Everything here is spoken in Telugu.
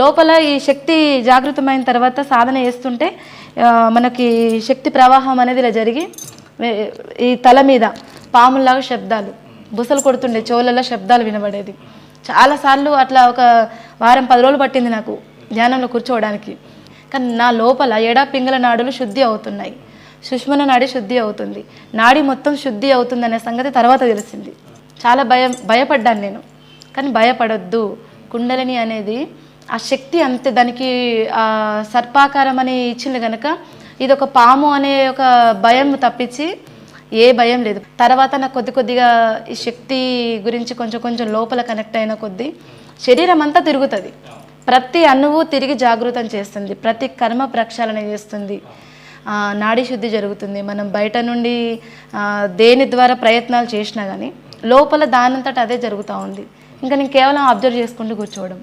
లోపల ఈ శక్తి జాగృతమైన తర్వాత సాధన చేస్తుంటే మనకి శక్తి ప్రవాహం అనేది ఇలా జరిగి ఈ తల మీద పాముల్లాగా శబ్దాలు బుసలు కొడుతుండే చెవులలో శబ్దాలు వినబడేది. చాలాసార్లు అట్లా ఒక వారం పది రోజులు పట్టింది నాకు ధ్యానంలో కూర్చోవడానికి. కానీ నా లోపల ఎడా పింగళ నాడులు శుద్ధి అవుతున్నాయి. సుష్మన నాడి శుద్ధి అవుతుంది. నాడి మొత్తం శుద్ధి అవుతుంది అనే సంగతి తర్వాత తెలిసింది. చాలా భయం భయపడ్డాను నేను. కానీ భయపడొద్దు. కుండలిని అనేది ఆ శక్తి అంతే దానికి ఆ సర్పాకారం అని ఇచ్చింది కనుక ఇది ఒక పాము అనే ఒక భయం తప్పించి ఏ భయం లేదు. తర్వాత నాకు కొద్ది కొద్దిగా ఈ శక్తి గురించి కొంచెం కొంచెం లోపల కనెక్ట్ అయిన కొద్దీ శరీరం అంతా తిరుగుతుంది. ప్రతి అణువు తిరిగి జాగృతం చేస్తుంది ప్రతి కర్మ ప్రక్షాళన చేస్తుంది. నాడీ శుద్ధి జరుగుతుంది. మనం బయట నుండి దేని ద్వారా ప్రయత్నాలు చేసినా కానీ లోపల దానంతట అదే జరుగుతూ ఉంది. ఇంకా నేను కేవలం అబ్జర్వ్ చేసుకుంటూ కూర్చోవడం.